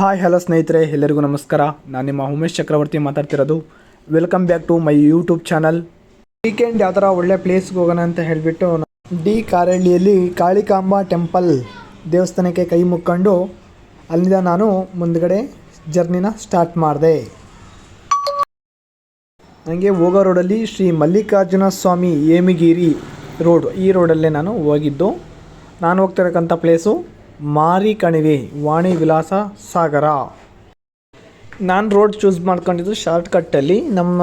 Hi, hello ಸ್ನೇಹಿತರೆ, ಎಲ್ಲರಿಗೂ ನಮಸ್ಕಾರ. ನಾನು ನಿಮ್ಮ ಉಮೇಶ್ ಚಕ್ರವರ್ತಿ ಮಾತಾಡ್ತಿರೋದು. Welcome back to my YouTube channel weekend ಯಾವ ಥರ ಒಳ್ಳೆ ಪ್ಲೇಸ್ಗೆ ಹೋಗೋಣ ಅಂತ ಹೇಳಿಬಿಟ್ಟು ಡಿ ಕಾರಳ್ಳಿಯಲ್ಲಿ ಕಾಳಿಕಾಂಬ ಟೆಂಪಲ್ ದೇವಸ್ಥಾನಕ್ಕೆ ಕೈ ಮುಕ್ಕೊಂಡು ಅಲ್ಲಿಂದ ನಾನು ಮುಂದ್ಗಡೆ ಜರ್ನಿನ ಸ್ಟಾರ್ಟ್ ಮಾಡಿದೆ. ನನಗೆ ಹೋಗೋ ರೋಡಲ್ಲಿ ಶ್ರೀ ಮಲ್ಲಿಕಾರ್ಜುನ ಸ್ವಾಮಿ ಏಮಿಗಿರಿ ರೋಡ್ ಈ ರೋಡಲ್ಲೇ ನಾನು ಹೋಗಿದ್ದು. ನಾನು ಹೋಗ್ತಿರಕ್ಕಂಥ ಪ್ಲೇಸು ಮಾರಿ ಕಣಿವೆ ವಾಣಿ ವಿಲಾಸ, ಸಾಗರ. ನಾನು ರೋಡ್ ಚೂಸ್ ಮಾಡ್ಕೊಂಡಿದ್ದು ಶಾರ್ಟ್ಕಟ್ಟಲ್ಲಿ. ನಮ್ಮ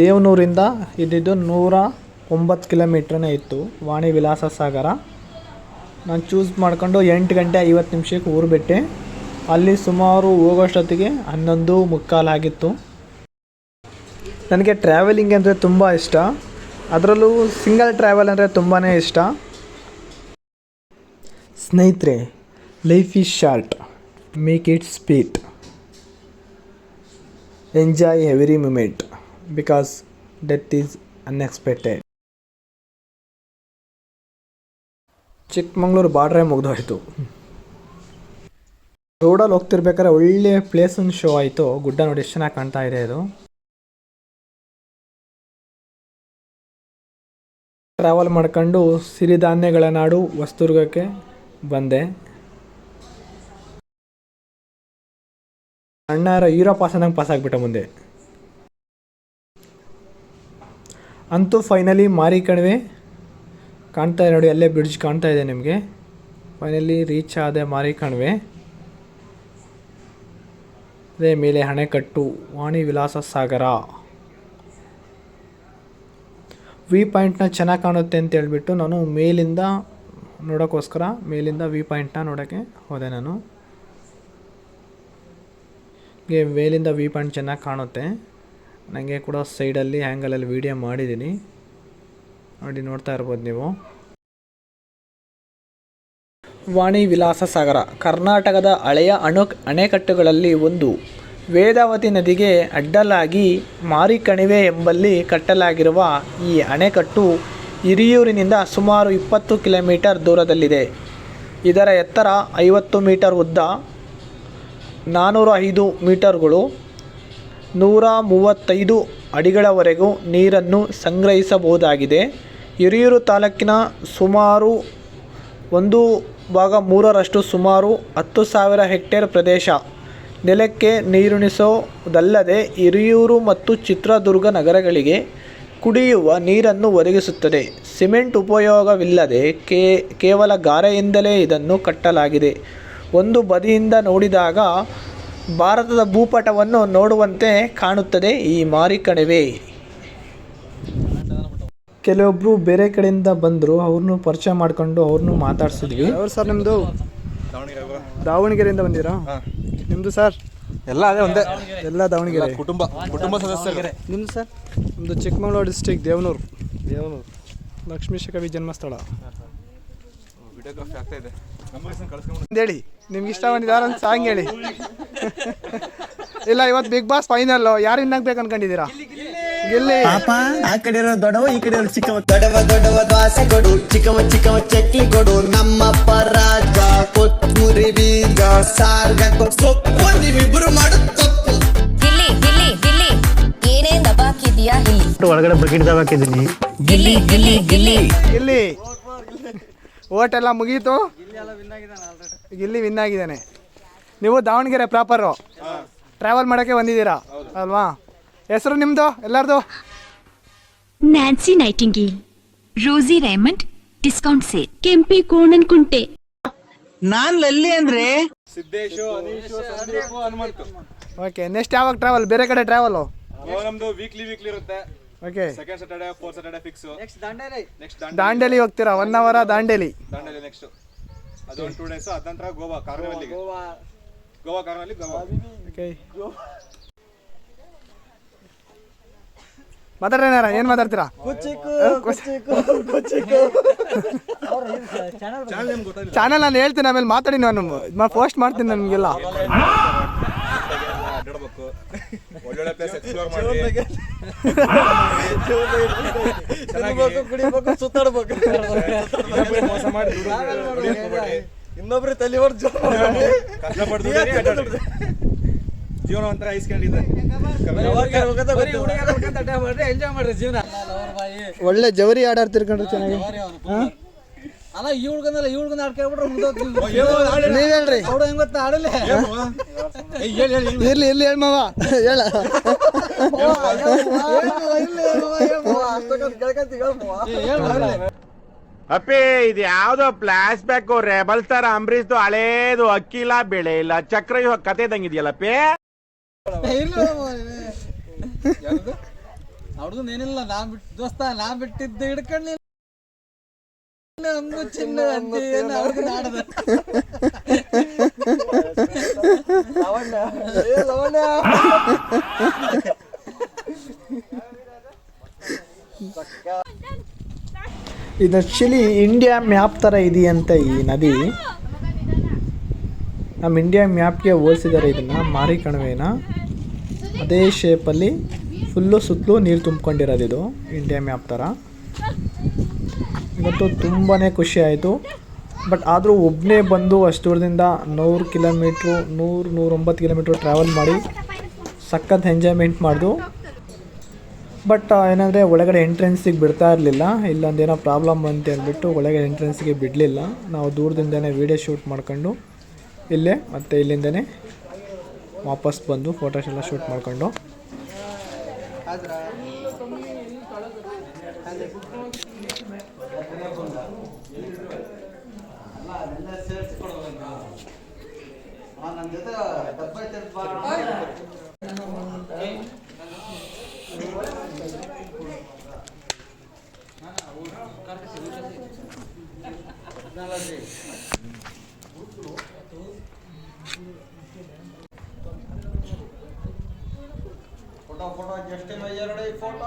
ದೇವನೂರಿಂದ ಇದ್ದಿದ್ದು ನೂರ ಒಂಬತ್ತು ಕಿಲೋಮೀಟ್ರನೇ ಇತ್ತು ವಾಣಿ ವಿಲಾಸ, ಸಾಗರ. ನಾನು ಚೂಸ್ ಮಾಡ್ಕೊಂಡು ಎಂಟು ಗಂಟೆ ಐವತ್ತು ನಿಮಿಷಕ್ಕೆ ಊರು ಬಿಟ್ಟೆ. ಅಲ್ಲಿ ಸುಮಾರು ಹೋಗೋಷ್ಟೊತ್ತಿಗೆ ಹನ್ನೊಂದು ಮುಕ್ಕಾಲಾಗಿತ್ತು ನನಗೆ ಟ್ರಾವೆಲಿಂಗ್ ಅಂದರೆ ತುಂಬ ಇಷ್ಟ. ಅದರಲ್ಲೂ ಸಿಂಗಲ್ ಟ್ರಾವೆಲ್ ಅಂದರೆ ತುಂಬಾ ಇಷ್ಟ. ಸ್ನೇಹಿತರೆ life is short make it sweet enjoy every moment because death is unexpected Chikmagalur ಬಾರ್ಡ್ರೇ ಮುಗ್ದೋಯ್ತು ರೋಡಲ್ಲಿ ಹೋಗ್ತಿರ್ಬೇಕಾದ್ರೆ ಒಳ್ಳೆ ಪ್ಲೇಸ್ ಶೋ ಆಯಿತು. ಗುಡ್ಡ ನೋಡಿ ಎಷ್ಟು ಚೆನ್ನಾಗಿ ಕಾಣ್ತಾ ಇದೆ ಇದು. ಟ್ರಾವೆಲ್ ಮಾಡ್ಕೊಂಡು ಸಿರಿಧಾನ್ಯಗಳ ನಾಡು ಹೊಸದುರ್ಗಕ್ಕೆ ಬಂದೆ. ಅಣ್ಣ ಹೀರೋ ಪಾಸ್ ಅನ್ನಂಗೆ ಪಾಸ್ ಆಗಿಬಿಟ್ಟ ಮುಂದೆ. ಅಂತೂ ಫೈನಲಿ ಮಾರಿ ಕಣಿವೆ. ಕಾಣ್ತಾ ಇದೆ ನೋಡಿ, ಅಲ್ಲೇ ಬ್ರಿಡ್ಜ್ ಕಾಣ್ತಾ ಇದೆ ನಿಮಗೆ. ಫೈನಲಿ ರೀಚ್ ಆದೆ ಮಾರಿ ಕಣಿವೆ. ಅದೇ ಮೇಲೆ ಹಣೆಕಟ್ಟು, ವಾಣಿ ವಿಲಾಸ ಸಾಗರ. ವಿ ಪಾಯಿಂಟ್ನ ಚೆನ್ನಾಗಿ ಕಾಣುತ್ತೆ ಅಂತ ಹೇಳ್ಬಿಟ್ಟು ನಾನು ಮೇಲಿಂದ ನೋಡೋಕ್ಕೋಸ್ಕರ ಮೇಲಿಂದ ವಿ ಪಾಯಿಂಟ್ನ ನೋಡೋಕ್ಕೆ ಹೋದೆ ನಾನು. ಹೀಗೆ ಮೇಲಿಂದ ವ್ಯೂ ಪಾಯಿಂಟ್ ಚೆನ್ನಾಗಿ ಕಾಣುತ್ತೆ. ನನಗೆ ಕೂಡ ಸೈಡಲ್ಲಿ ಆ್ಯಂಗಲಲ್ಲಿ ವೀಡಿಯೋ ಮಾಡಿದ್ದೀನಿ. ನೋಡಿ, ನೋಡ್ತಾ ಇರ್ಬೋದು ನೀವು. ವಾಣಿ ವಿಲಾಸ ಸಾಗರ, ಕರ್ನಾಟಕದ ಹಳೆಯ ಅಣು ಅಣೆಕಟ್ಟುಗಳಲ್ಲಿ ಒಂದು. ವೇದಾವತಿ ನದಿಗೆ ಅಡ್ಡಲಾಗಿ ಮಾರಿಕಣಿವೆ ಎಂಬಲ್ಲಿ ಕಟ್ಟಲಾಗಿರುವ ಈ ಅಣೆಕಟ್ಟು ಹಿರಿಯೂರಿನಿಂದ ಸುಮಾರು ಇಪ್ಪತ್ತು ಕಿಲೋಮೀಟರ್ ದೂರದಲ್ಲಿದೆ. ಇದರ ಎತ್ತರ ಐವತ್ತು ಮೀಟರ್ ಉದ್ದ. ನಾನ್ನೂರ ಐದು ಮೀಟರ್ಗಳು ನೂರ ಮೂವತ್ತೈದು ಅಡಿಗಳವರೆಗೂ ನೀರನ್ನು ಸಂಗ್ರಹಿಸಬಹುದಾಗಿದೆ. ಹಿರಿಯೂರು ತಾಲೂಕಿನ ಸುಮಾರು ಒಂದು ಭಾಗ ಮೂರರಷ್ಟು ಸುಮಾರು ಹತ್ತು ಸಾವಿರ ಹೆಕ್ಟೇರ್ ಪ್ರದೇಶ. ನೆಲಕ್ಕೆ ನೀರುಣಿಸೋದಲ್ಲದೆ ಹಿರಿಯೂರು ಮತ್ತು ಚಿತ್ರದುರ್ಗ ನಗರಗಳಿಗೆ ಕುಡಿಯುವ ನೀರನ್ನು ಒದಗಿಸುತ್ತದೆ. ಸಿಮೆಂಟ್ ಉಪಯೋಗವಿಲ್ಲದೆ ಕೇವಲ ಗಾರೆಯಿಂದಲೇ ಇದನ್ನು ಕಟ್ಟಲಾಗಿದೆ. ಒಂದು ಬದಿಯಿಂದ ನೋಡಿದಾಗ ಭಾರತದ ಭೂಪಟವನ್ನು ನೋಡುವಂತೆ ಕಾಣುತ್ತದೆ ಈ ಮಾರಿಕಣಿವೆ ಕೆಲವೊಬ್ಬರು ಬೇರೆ ಕಡೆಯಿಂದ ಬಂದರು ಅವ್ರನ್ನೂ ಪರಿಚಯ ಮಾಡ್ಕೊಂಡು ಅವ್ರನ್ನೂ ಮಾತಾಡ್ಸಿದ್ವಿ. ಅವ್ರು ಸರ್ ನಿಮ್ಮದು ದಾವಣಗೆರೆಯಿಂದ ಬಂದಿರಾ? ನಿಮ್ಮದು ಸರ್? ಎಲ್ಲ ಅದೇ ಒಂದೇ. ಎಲ್ಲ ದಾವಣಗೆರೆ. ಕುಟುಂಬ ಕುಟುಂಬ ಸದಸ್ಯರೇ. ನಿಮ್ಮದು ಸರ್? ನಿಮ್ಮದು ಚಿಕ್ಕಮಗಳೂರು ಡಿಸ್ಟಿಕ್ ದೇವನೂರು. ದೇವನೂರು. ಲಕ್ಷ್ಮೀಶ ಕವಿ ಜನ್ಮಸ್ಥಳ ವಿಡಿಯೋಗ್ರಫಿ ಆಗ್ತಾ ಇದೆ. ಹೇಳಿ ನಿಮ್ಗೆ ಇಷ್ಟ ಬಂದಿದ್ದಾರೆ ಒಂದು ಸಾಂಗ್ ಹೇಳಿ. ಇಲ್ಲ ಇವತ್ತು ಬಿಗ್ ಬಾಸ್ ಫೈನಲ್ ಯಾರು ಇನ್ನಾಗ್ಬೇಕು ಅನ್ಕೊಂಡಿದ್ದೀರಾ? ಗಿಲ್ಲಿ. ಪಾಪ ಆ ಕಡೆ ಇರೋ ದೊಡವ ಈ ಕಡೆ ಇರೋ ಚಿಕ್ಕವ. ದೊಡವ ದೊಡವ ದ್ವಾಸೆ ಕೊಡು. ಚಿಕ್ಕವ ಚಿಕ್ಕವ ಚಕ್ಲಿ ಕೊಡು. ನಮ್ಮಪ್ಪ ರಾಜ ಕೊತ್ತೂರಿ ಬೀಜ ಸಾರ್ಗ ಸೊಪ್ಪು ನೀವಿಬ್ರು ಮಾಡು ತಪ್ಪು. ಗಿಲ್ಲಿ ಗಿಲ್ಲಿ ಗಿಲ್ಲಿ. ಏನೇ ದಬಾಕಿದ್ಯಾ ಇಲ್ಲಿ? ಒಳಗಡೆ ಬಕೆಟ್ ದಬಾಕಿದ್ದೀನಿ. ಗಿಲ್ಲಿ ಗಿಲ್ಲಿ ಗಿಲ್ಲಿ. ಗಿಲ್ಲಿ. ಓಟ್ ಎಲ್ಲ ಮುಗೀತು. ಇಲ್ಲಿ ವಿನ್ ಆಗಿದ್ದಾನೆ. ನೀವು ದಾವಣಗೆರೆ ಪ್ರಾಪರು ಟ್ರಾವೆಲ್ ಮಾಡೋಕ್ಕೆ ಬಂದಿದ್ದೀರಾ? ಅಲ್ವಾ? ಹೆಸರು ನಿಮ್ಮದು ಎಲ್ಲರದು? Nancy Nightingale Rosie Raymond discount say Kempi ಕೋಣನ್ ಕುಂಟೆ. ನಾನ್ ಲಲ್ಲಿ ಅಂದ್ರೆ? ಸಿದ್ದೇಶು ಅನೀಶು ಸಂದೀಪು ಹನುಮಂತು. ಓಕೆ ನೆಕ್ಸ್ಟ್ ಯಾವಾಗ ಟ್ರಾವೆಲ್ ಬೇರೆ ಕಡೆ ಟ್ರಾವೆಲು ನಮ್ದು ವೀಕ್ಲಿ ವೀಕ್ಲಿ ಇರುತ್ತೆ. Okay second Saturday fourth Saturday fix next Dandeli next Dandeli ಹೋಗ್ತೀರಾ? ಒನ್ ಅವರ ದಾಂಡೇಲಿ ದಾಂಡೇಲಿ ನೆಕ್ಸ್ಟ್ ಅದು ಒಂದು ಟೂ ಡೇಸ್ ಅದ ನಂತರ ಗೋವಾ ಕಾರ್ನವಲ್ಲಿಗೆ ಗೋವಾ. ಕಾರ್ನಲ್ಲಿ ಗೋವಾ. ಓಕೆ ಮಾತಾಡ್ರೇನಾರ ಏನು ಮಾತಾಡ್ತೀರಾ? ಚಾನಲ್ ನಾನು ಹೇಳ್ತೀನಿ ಆಮೇಲೆ ಮಾತಾಡಿ ನಾನು. ಪೋಸ್ಟ್ ಮಾಡ್ತೀನಿ ನಮಗೆಲ್ಲ ಅಡ್ಡಾಡ್ಬೇಕು ಒಳ್ಳೊಳ್ಳೆ ಪ್ಲೇಸ್ ಎಕ್ಸ್ಪ್ಲೋರ್ ಮಾಡಿ. ಕುಡಿಬೇಕು ಸುತ್ತಾಡ್ಬೇಕು. ಮೋಸ ಮಾಡಿ. ಇನ್ನೊಬ್ರು ತಲೆ ಹೊಡ್ದು. ಜೀವನ ಒಂಥರ ಐಸ್ಕೊಂಡಿದ್ದೆ ಎಂಜಾಯ್ ಮಾಡ್ರಿ ಜೀವನ. ಒಳ್ಳೆ ಜವರಿ ಆಡಾಡ್ತಿರ್ಕೊಂಡ್ರೆ ಚೆನ್ನಾಗಿ. ಅಲ್ಲ ಇವ್ಳ್ಗಂದಲ್ಲ ಇವ್ಳ್ಗಂದ ಆಡ್ಕೊಂಡ್ಬಿಟ್ರೆ ನೀವ್ ಹೇಳ್ರಿ ಅವ್ರು ಹೆಂಗ್ ಗೊತ್ತಾ? ಆಡಲ್ಲ ಇರ್ಲಿ ಇರ್ಲಿ ಹೇಳ್ ಮಾವ. ಹೇಳ. ಅಪ್ಪಿ ಇದು ಯಾವ್ದೋ ಫ್ಲಾಶ್ ಬ್ಯಾಕ್ ರೆಬಲ್ ತರ ಅಂಬರೀಶ್ದು ಹಳೇದು ಅಕ್ಕಿಲ್ಲ ಬೆಳೆ ಇಲ್ಲ. ಚಕ್ರ ಇವಾಗ ಕತೆ ಇದ್ದಂಗಿದ್ಯಲ್ಲಪ್ಪಿ ಅವ್ರದ್ದು ಏನಿಲ್ಲ ನಾ ಬಿಟ್ಟು ದೋಸ್ತ ನಾ ಬಿಟ್ಟಿದ್ದು ಹಿಡ್ಕೊಳ್ಳಿ ಇದು ಆ್ಯಕ್ಚುಲಿ ಇಂಡಿಯಾ ಮ್ಯಾಪ್ ಥರ ಇದೆಯಂತೆ ಈ ನದಿ. ನಮ್ಮ ಇಂಡಿಯಾ ಮ್ಯಾಪ್ಗೆ ಹೋಲಿಸಿದ್ದಾರೆ ಇದನ್ನು ಮಾರಿ ಕಣಿವೆನ. ಅದೇ ಶೇಪಲ್ಲಿ ಫುಲ್ಲು ಸುತ್ತಲೂ ನೀರು ತುಂಬ್ಕೊಂಡಿರೋದು ಇದು ಇಂಡಿಯಾ ಮ್ಯಾಪ್ ಥರ ಇವತ್ತು ತುಂಬಾ ಖುಷಿ ಆಯಿತು. ಬಟ್ ಆದರೂ ಒಬ್ಬನೇ ಬಂದು ಅಷ್ಟು ದೂರದಿಂದ ನೂರು ಕಿಲೋಮೀಟ್ರು, ನೂರು, ನೂರೊಂಬತ್ತು ಕಿಲೋಮೀಟ್ರ್ ಟ್ರಾವೆಲ್ ಮಾಡಿ ಸಖತ್ ಎಂಜಾಯ್ಮೆಂಟ್ ಮಾಡ್ದು. ಬಟ್ ಏನಂದರೆ ಒಳಗಡೆ ಎಂಟ್ರೆನ್ಸಿಗೆ ಬಿಡ್ತಾ ಇರಲಿಲ್ಲ. ಇಲ್ಲೊಂದೇನೋ ಪ್ರಾಬ್ಲಮ್ ಅಂತ ಹೇಳ್ಬಿಟ್ಟು ಒಳಗಡೆ ಎಂಟ್ರೆನ್ಸಿಗೆ ಬಿಡಲಿಲ್ಲ. ನಾವು ದೂರದಿಂದನೇ ವೀಡಿಯೋ ಶೂಟ್ ಮಾಡ್ಕೊಂಡು ಇಲ್ಲೇ ಮತ್ತು ಇಲ್ಲಿಂದನೇ ವಾಪಸ್ ಬಂದು ಫೋಟೋಸ್ ಎಲ್ಲ ಶೂಟ್ ಮಾಡ್ಕೊಂಡು. ನನ್ನ ಜೊತೆ ಡಬ್ಬ ಐತೆ ಫೋಟೋ ಫೋಟೋ ಜಸ್ಟ್ ಎರಡು photo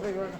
Mari,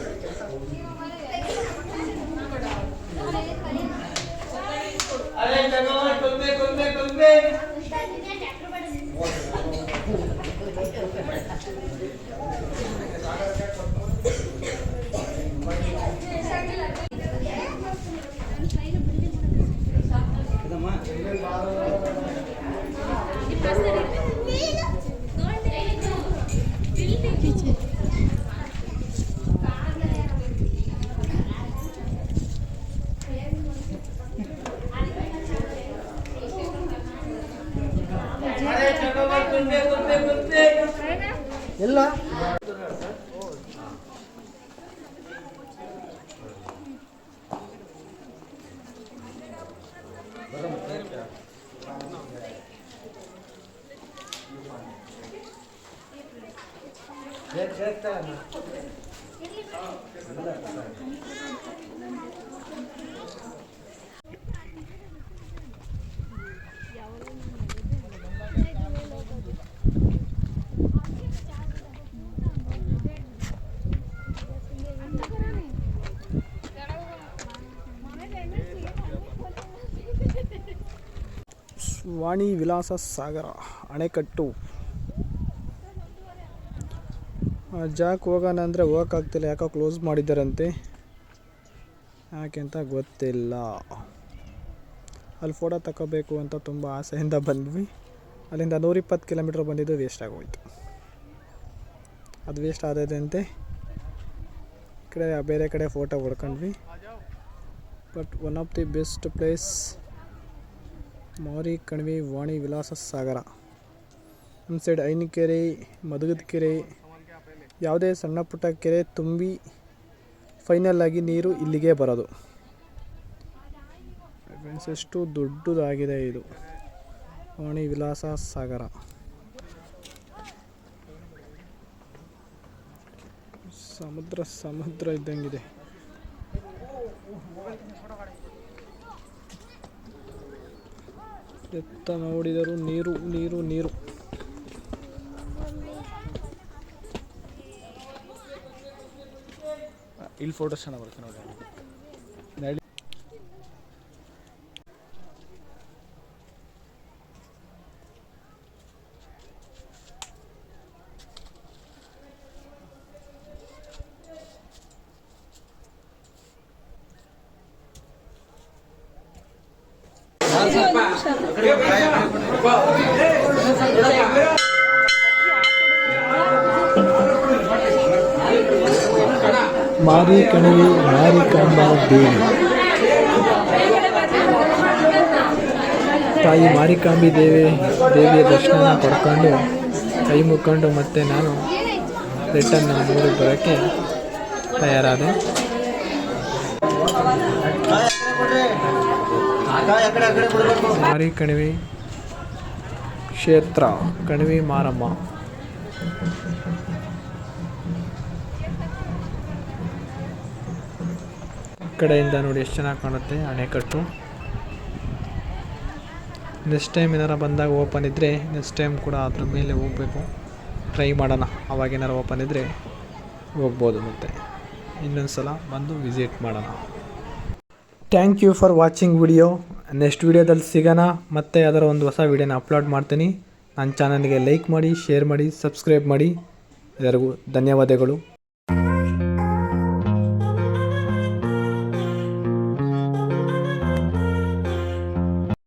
Ya está, ¿no? ¿Qué es? Vani Vilasa Sagara, ಅಣೆಕಟ್ಟು. ಜಾಕ್ ಹೋಗೋಣ ಅಂದರೆ ಹೋಗೋಕ್ಕಾಗ್ತಿಲ್ಲ, ಯಾಕೋ ಕ್ಲೋಸ್ ಮಾಡಿದ್ದಾರಂತೆ. ಯಾಕೆ ಅಂತ ಗೊತ್ತಿಲ್ಲ. ಅಲ್ಲಿ ಫೋಟೋ ತಗೋಬೇಕು ಅಂತ ತುಂಬ ಆಸೆಯಿಂದ ಬಂದ್ವಿ. ಅಲ್ಲಿಂದ ನೂರಿಪ್ಪತ್ತು ಕಿಲೋಮೀಟ್ರ್ ಬಂದಿದ್ದು ವೇಸ್ಟ್ ಆಗೋಯ್ತು. ಅದು ವೇಸ್ಟ್ ಆದದಂತೆ ಈ ಕಡೆ ಬೇರೆ ಕಡೆ photo ಹೊಡ್ಕೊಂಡ್ವಿ. But one of the best place Mari Kanive Vani ವಿಲಾಸ ಸಾಗರ. ನಮ್ಮ ಸೈಡ್ ಐನಕೆರೆ ಮದಗದ ಕೆರೆ ಯಾವುದೇ ಸಣ್ಣ ಪುಟ್ಟ ಕೆರೆ ತುಂಬಿ ಫೈನಲ್ ಆಗಿ ನೀರು ಇಲ್ಲಿಗೆ ಬರೋದು. ಫ್ರೆಂಡ್ಸ್ ಎಷ್ಟು ದೊಡ್ಡದಾಗಿದೆ ಇದು. ವಾಣಿ ವಿಲಾಸ ಸಾಗರ. ಸಮುದ್ರ ಸಮುದ್ರ ಇದ್ದಂಗಿದೆ. ಎತ್ತ ನೋಡಿದರೂ ನೀರು ನೀರು ನೀರು. ಇಲ್ಲಿ ಫೋಟೋಸ್ ಚೆನ್ನಾಗಿ ಬರುತ್ತೆ ನೋಡಿ ಮಾರಿ ಕಣಿವೆ ಮಾರಿಕಾಂಬ ದೇವಿ ತಾಯಿ ಮಾರಿಕಾಂಬಿ ದೇವಿ ದೇವಿಯ ದರ್ಶನ ಪಡ್ಕೊಂಡು ಕೈ ಮುಕ್ಕೊಂಡು ಮತ್ತೆ ನಾನು ರಿಟರ್ನ್ ಊರಿಗೆ ಬರೋಕ್ಕೆ ತಯಾರಾದೆ ಮಾರಿ ಕಣಿವೆ ಕ್ಷೇತ್ರ, ಕಣಿವೆ ಮಾರಮ್ಮ. ಕಡೆಯಿಂದ ನೋಡಿ ಎಷ್ಟು ಚೆನ್ನಾಗಿ ಕಾಣುತ್ತೆ ಅಣೆಕಟ್ಟು. ನೆಕ್ಸ್ಟ್ ಟೈಮ್ ಏನಾರು ಬಂದಾಗ ಓಪನ್ ಇದ್ದರೆ ನೆಕ್ಸ್ಟ್ ಟೈಮ್ ಕೂಡ ಅದ್ರ ಮೇಲೆ ಹೋಗಬೇಕು. ಟ್ರೈ ಮಾಡೋಣ, ಅವಾಗ ಏನಾರು ಓಪನ್ ಇದ್ದರೆ ಹೋಗ್ಬೋದು ಮತ್ತೆ. ಇನ್ನೊಂದು ಸಲ ಬಂದು ವಿಸಿಟ್ ಮಾಡೋಣ. Thank you for watching video next ವೀಡಿಯೋದಲ್ಲಿ ಸಿಗೋಣ. ಮತ್ತೆ ಅದರ ಒಂದು ಹೊಸ ವೀಡಿಯೋನ ಅಪ್ಲೋಡ್ ಮಾಡ್ತೀನಿ. ನನ್ನ ಚಾನಲ್ಗೆ ಲೈಕ್ ಮಾಡಿ, ಶೇರ್ ಮಾಡಿ, ಸಬ್ಸ್ಕ್ರೈಬ್ ಮಾಡಿ. ಎಲ್ಲರಿಗೂ ಧನ್ಯವಾದಗಳು.